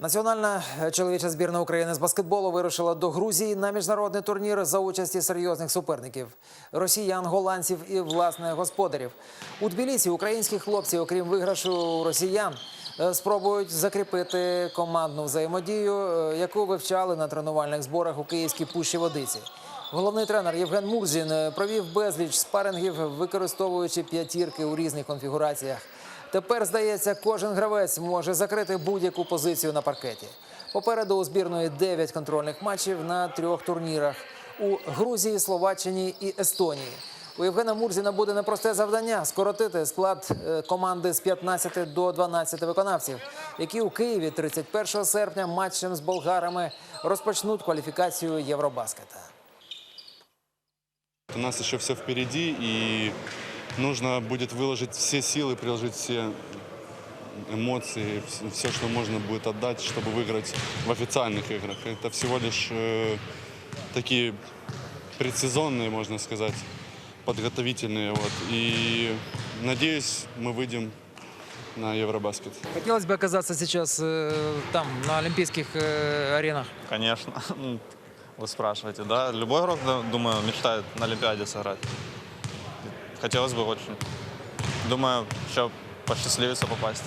Національна е, чоловіча збірна України з баскетболу вирушила до Грузії на міжнародний турнір за участі серйозних суперників росіян, голландців і власне господарів. У Тбілісі українські хлопці, окрім виграшу росіян, е, спробують закріпити командну взаємодію, е, яку вивчали на тренувальних зборах у Київській пущі водиці. Головний тренер Євген Мурзін провів безліч спарингів, використовуючи п'ятірки у різних конфігураціях. Тепер, здається, кожен гравець може закрити будь-яку позицію на паркеті. Попереду у збірної 9 контрольних матчів на трьох турнірах у Грузії, Словаччині і Естонії. У Євгена Мурзіна буде непросте завдання скоротити склад е, команди з 15 до 12 виконавців, які у Києві 31 серпня матчем з болгарами розпочнуть кваліфікацію Євробаскета. У нас еще все впереди, и нужно будет выложить все силы, приложить все эмоции, все, что можно будет отдать, чтобы выиграть в официальных играх. Это всего лишь э, такие предсезонные, можно сказать, подготовительные. Вот. И надеюсь, мы выйдем на Евробаскет. Хотелось бы оказаться сейчас э, там, на олимпийских э, аренах. Конечно. Вы спрашиваете, да? Любой игрок, думаю, мечтает на Олимпиаде сыграть. Хотелось бы очень. Думаю, еще посчастливится попасть.